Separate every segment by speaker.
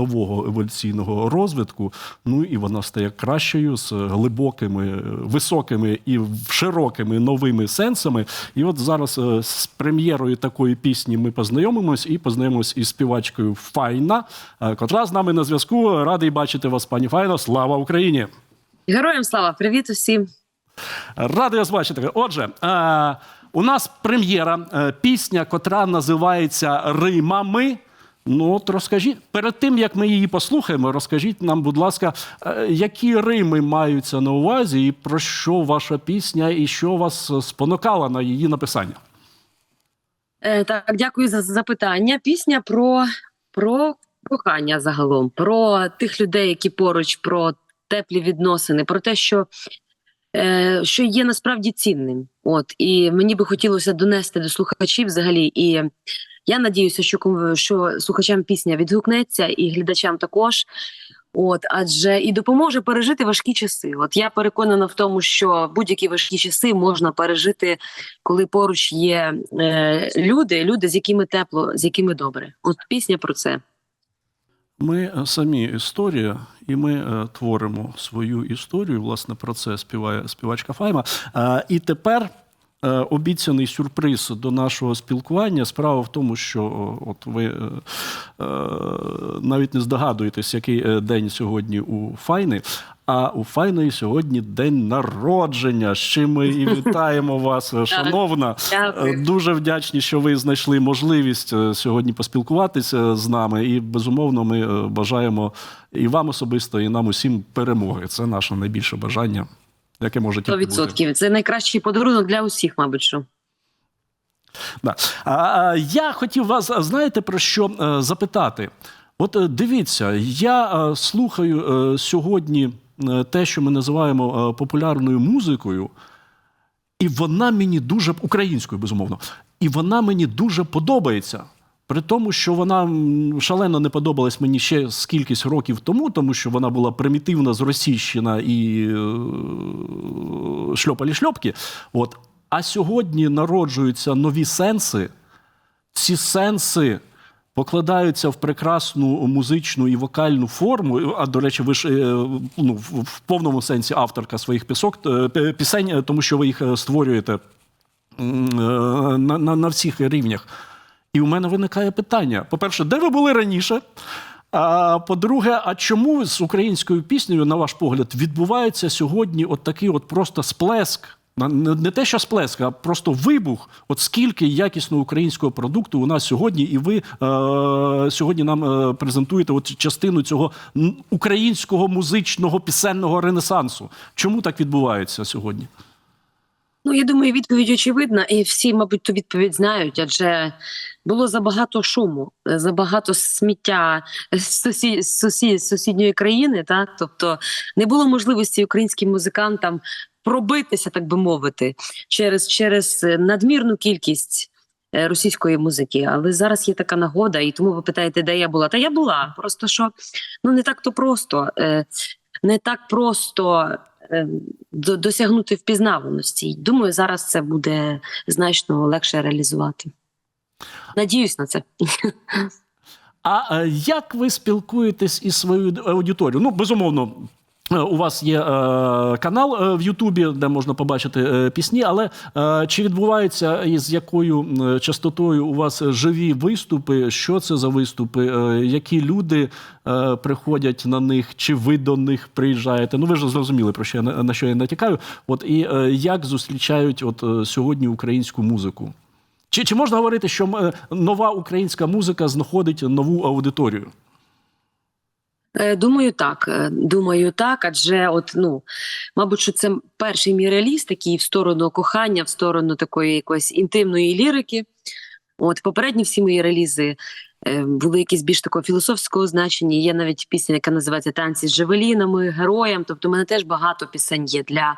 Speaker 1: нового еволюційного розвитку. Ну і вона стає кращою з глибокими, е, високими і широкими новими сенсами. І от зараз е, з прем'єрою такої пісні ми познайомимось і познайомимось із співачкою Файна, е, котра з нами на зв'язку. Радий бачити вас, пані Файно. Слава Україні!
Speaker 2: Героям слава, привіт усім.
Speaker 1: Радий вас бачити. Отже, у нас прем'єра, пісня, котра називається Римами. Ну, от розкажіть, перед тим як ми її послухаємо, розкажіть нам, будь ласка, е, які Рими маються на увазі, і про що ваша пісня, і що вас е, спонукало на її написання?
Speaker 2: Е, так, дякую за запитання. Пісня про, про кохання загалом, про тих людей, які поруч, про теплі відносини, про те, що, е, що є насправді цінним. От і мені би хотілося донести до слухачів взагалі. І я надіюся, що що слухачам пісня відгукнеться, і глядачам також. От, адже і допоможе пережити важкі часи. От я переконана в тому, що будь-які важкі часи можна пережити, коли поруч є е, люди, люди, з якими тепло, з якими добре. От пісня про це.
Speaker 1: Ми е, самі історія, і ми е, творимо свою історію. Власне, про це співає співачка Файма. Е, і тепер обіцяний сюрприз до нашого спілкування. Справа в тому, що от ви е, е, навіть не здогадуєтесь, який е, день сьогодні у Файни. А у Файної сьогодні день народження. З чим ми і вітаємо вас, е, шановна.
Speaker 2: Дякую.
Speaker 1: Е, Дуже вдячні, що ви знайшли можливість е, сьогодні поспілкуватися з нами. І безумовно, ми е, бажаємо і вам особисто, і нам усім перемоги. Це наше найбільше бажання, яке може тільки бути.
Speaker 2: 100%. Це найкращий подарунок для усіх, мабуть. що.
Speaker 1: Да. А, а, я хотів вас, знаєте, про що е, запитати? От е, дивіться, я е, слухаю сьогодні те, що ми називаємо популярною музикою, і вона мені дуже українською, безумовно, і вона мені дуже подобається. При тому, що вона шалено не подобалась мені ще з кількись років тому, тому що вона була примітивна, зросійщена і е, шльопалі шльопки. От. А сьогодні народжуються нові сенси. Ці сенси покладаються в прекрасну музичну і вокальну форму. А до речі, ви ж е, ну, в повному сенсі авторка своїх пісок, е, пісень, тому що ви їх створюєте на, на, на всіх рівнях. І у мене виникає питання: по-перше, де ви були раніше? А по-друге, а чому з українською піснею, на ваш погляд, відбувається сьогодні от такий от просто сплеск? Не, те, що сплеск, а просто вибух. От скільки якісного українського продукту у нас сьогодні, і ви е, сьогодні нам е, презентуєте от частину цього українського музичного пісенного ренесансу. Чому так відбувається сьогодні?
Speaker 2: Ну, я думаю, відповідь очевидна, і всі, мабуть, ту відповідь знають, адже було забагато шуму, забагато сміття з сусі... з сусі... з сусідньої країни. Та? Тобто не було можливості українським музикантам пробитися, так би мовити, через, через е, надмірну кількість. е, Російської музики, але зараз є така нагода, і тому ви питаєте, де я була? Та я була. Просто що ну не так то просто, е, не так просто е, досягнути впізнаваності. Думаю, зараз це буде значно легше реалізувати. Надіюсь на це.
Speaker 1: А е, як ви спілкуєтесь із своєю аудиторією? Ну, безумовно. У вас є е, канал е, в Ютубі, де можна побачити е, пісні, але е, чи відбувається і з якою частотою у вас живі виступи? Що це за виступи? Е, які люди е, приходять на них? Чи ви до них приїжджаєте? Ну ви ж зрозуміли про що я на на що я натякаю. От і е, як зустрічають от е, сьогодні українську музику? Чи, чи можна говорити, що е, нова українська музика знаходить нову аудиторію?
Speaker 2: Е, Думаю, так. Е, Думаю, так. Адже, от, ну, мабуть, що це перший мій реліз такий в сторону кохання, в сторону такої якоїсь інтимної лірики. От попередні всі мої релізи е, були якісь більш такого філософського значення. Є навіть пісня, яка називається Танці з Джавелінами, героям. Тобто, в мене теж багато пісень є для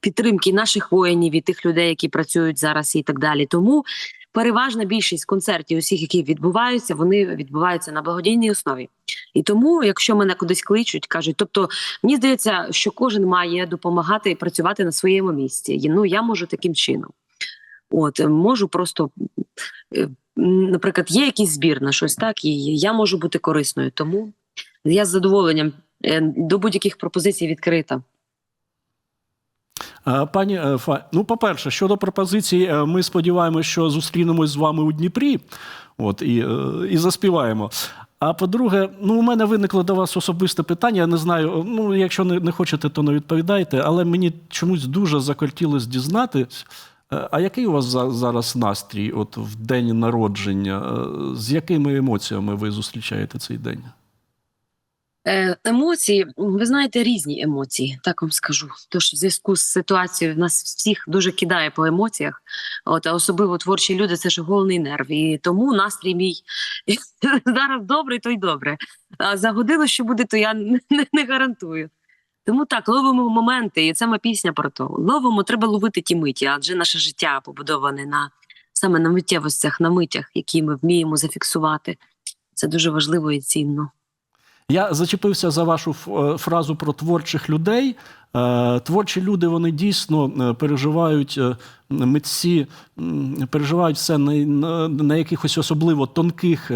Speaker 2: підтримки наших воїнів і тих людей, які працюють зараз, і так далі. Тому переважна більшість концертів, усіх, які відбуваються, вони відбуваються на благодійній основі. І тому, якщо мене кудись кличуть, кажуть, тобто мені здається, що кожен має допомагати працювати на своєму місці. І, Ну я можу таким чином. От можу просто, е, наприклад, є якийсь збір на щось, так і я можу бути корисною. Тому Я з задоволенням е, до будь-яких пропозицій відкрита.
Speaker 1: Е, Пані е, Фа, ну, по-перше, щодо пропозицій, е, ми сподіваємося, що зустрінемось з вами у Дніпрі от, і, і заспіваємо. А по-друге, ну, у мене виникло до вас особисте питання. Я не знаю, ну, якщо не, не хочете, то не відповідайте, але мені чомусь дуже захотілося дізнатись, е, а який у вас зараз настрій от, в день народження? З якими емоціями ви зустрічаєте цей день?
Speaker 2: Е, емоції, ви знаєте, різні емоції, так вам скажу. Тож в зв'язку з ситуацією в нас всіх дуже кидає по емоціях. От, а особливо творчі люди це ж головний нерв. І тому настрій мій зараз добрий, то й добре. А за годину, що буде, то я не, не гарантую. Тому так, ловимо моменти, і це моя пісня про то. Ловимо, треба ловити ті миті, адже наше життя побудоване на саме на миттєвостях, на митях, які ми вміємо зафіксувати. Це дуже важливо і цінно.
Speaker 1: Я зачепився за вашу е, фразу про творчих людей. Е, Творчі люди вони дійсно е, переживають митці, переживають все на, на, на якихось особливо тонких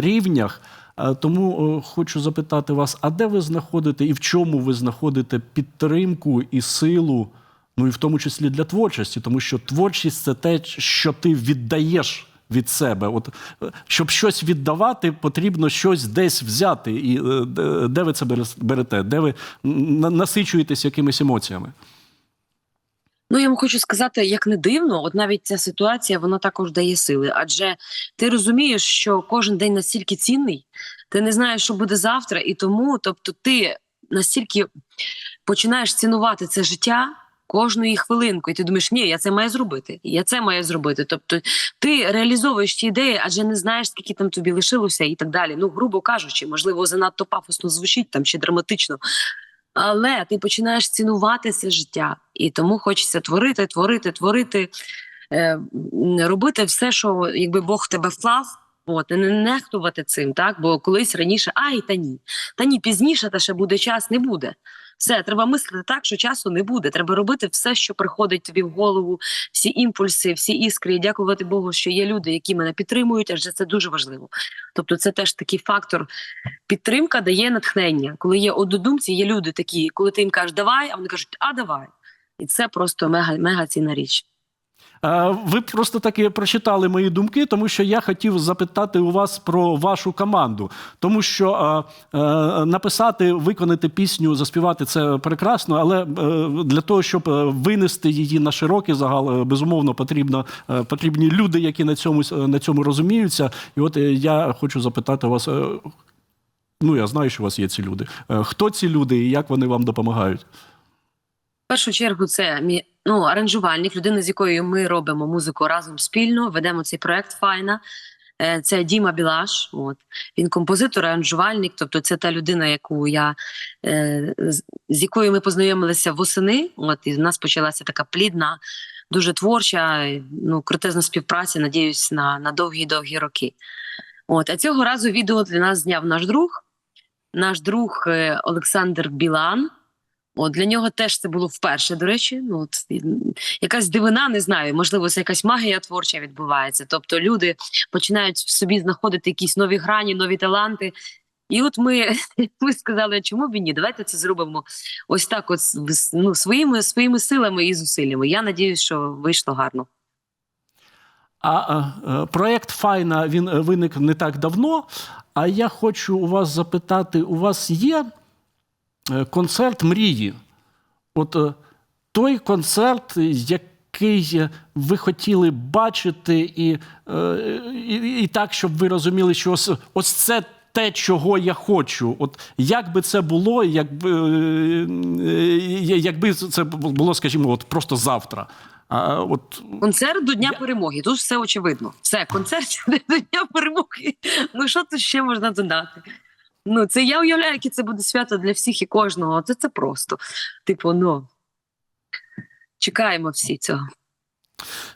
Speaker 1: рівнях. Тому хочу запитати вас: а де ви знаходите і в чому ви знаходите підтримку і силу, ну і в тому числі для творчості, тому що творчість це те, що ти віддаєш від себе. От е, щоб щось віддавати, потрібно щось десь взяти. І е, де- ви це бере- берете? Де ви насичуєтесь якимись емоціями?
Speaker 2: Ну, я вам хочу сказати, як не дивно, от навіть ця ситуація вона також дає сили. Адже ти розумієш, що кожен день настільки цінний, ти не знаєш, що буде завтра, і тому, тобто, ти настільки починаєш цінувати це життя. Кожної хвилинку, і ти думаєш, ні, я це маю зробити, я це маю зробити. Тобто ти реалізовуєш ці ідеї, адже не знаєш, скільки там тобі лишилося, і так далі. Ну, грубо кажучи, можливо, занадто пафосно звучить там чи драматично. Але ти починаєш цінувати це життя, і тому хочеться творити, творити, творити, е, робити все, що якби Бог тебе вклав. От, і не нехтувати цим, так? Бо колись раніше, ай, та ні, та ні, пізніше, та ще буде час, не буде. Все, треба мислити так, що часу не буде. Треба робити все, що приходить тобі в голову, всі імпульси, всі іскри. І дякувати Богу, що є люди, які мене підтримують, адже це дуже важливо. Тобто, це теж такий фактор. Підтримка дає натхнення. Коли є однодумці, є люди такі, коли ти їм кажеш давай, а вони кажуть, а давай. І це просто мега, мега цінна річ.
Speaker 1: Е, Ви просто таки прочитали мої думки, тому що я хотів запитати у вас про вашу команду. Тому що е, е, написати, виконати пісню, заспівати це прекрасно, але е, для того, щоб е, винести її на широкий загал, е, безумовно, потрібно, е, потрібні люди, які на цьому, на цьому розуміються. І от я хочу запитати вас. е, Ну, я знаю, що у вас є ці люди. Е, Хто ці люди і як вони вам допомагають?
Speaker 2: В першу чергу це мій ну, аранжувальник, людина, з якою ми робимо музику разом спільно, ведемо цей проект Файна. Е, Це Діма Білаш. От він композитор, аранжувальник. Тобто, це та людина, яку я е, з- якою ми познайомилися восени. От і в нас почалася така плідна, дуже творча, ну крутезна співпраця. Надіюсь, на, на довгі-довгі роки. От а цього разу відео для нас зняв наш друг, наш друг е, Олександр Білан. От для нього теж це було вперше, до речі. Ну от якась дивина, не знаю. Можливо, це якась магія творча відбувається. Тобто люди починають в собі знаходити якісь нові грані, нові таланти. І от ми, ми сказали, чому б і ні? Давайте це зробимо ось так, от ну, своїми своїми силами і зусиллями. Я надіюсь, що вийшло гарно.
Speaker 1: А е, проєкт Файна він е, виник не так давно. А я хочу у вас запитати: у вас є концерт мрії? От е, той концерт, який ви хотіли бачити, і, е, і, і так, щоб ви розуміли, що ось, ось це. Те, чого я хочу, от як би це було, якби, е, е, якби це було, скажімо, от просто завтра. А от
Speaker 2: Концерт до Дня
Speaker 1: Я-
Speaker 2: перемоги. Тут все очевидно. Все, концерт до Дня перемоги. Ну що тут ще можна додати? Ну, це я уявляю, яке це буде свято для всіх і кожного. Це це просто. Типу, ну чекаємо всі цього.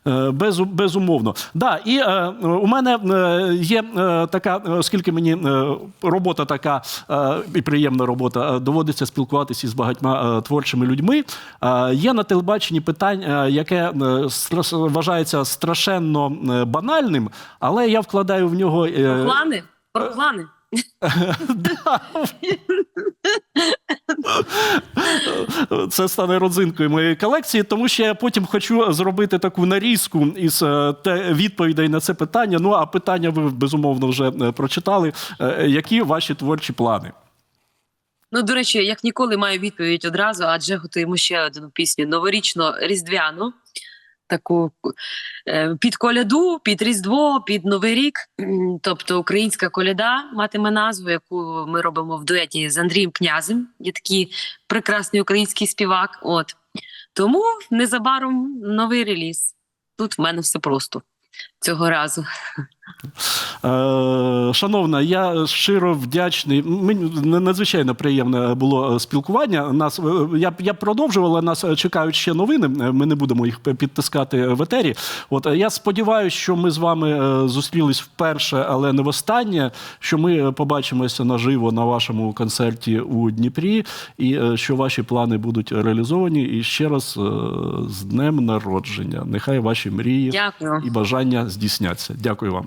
Speaker 1: Е, Без, безумовно. Да, і е, у мене е, є е, така, е, оскільки мені е, робота така е, і приємна робота, е, доводиться спілкуватися із багатьма е, творчими людьми. Е, є на телебаченні питання, яке е, стра- вважається страшенно банальним, але я вкладаю в нього. е,
Speaker 2: Про плани? Про плани.
Speaker 1: Да. Це стане родзинкою моєї колекції, тому що я потім хочу зробити таку нарізку із е, відповідей на це питання. Ну а питання ви безумовно вже е, прочитали. Е, Які ваші творчі плани?
Speaker 2: Ну, до речі, як ніколи маю відповідь одразу, адже готуємо ще одну пісню новорічно-різдвяну. Таку е, під коляду, під Різдво, під Новий рік. Тобто українська коляда матиме назву, яку ми робимо в дуеті з Андрієм Князем. Є такий прекрасний український співак. От тому незабаром новий реліз. Тут в мене все просто цього разу.
Speaker 1: Е, Шановна, я щиро вдячний. Мені надзвичайно приємне було спілкування. Нас е, я, я продовжувала. Нас чекають ще новини. Ми не будемо їх підтискати в етері. От е, я сподіваюся, що ми з вами е, зустрілись вперше, але не востаннє. Що ми побачимося наживо на вашому концерті у Дніпрі, і е, що ваші плани будуть реалізовані. І ще раз е, з днем народження. Нехай ваші мрії
Speaker 2: Дякую.
Speaker 1: і бажання здійсняться. Дякую вам.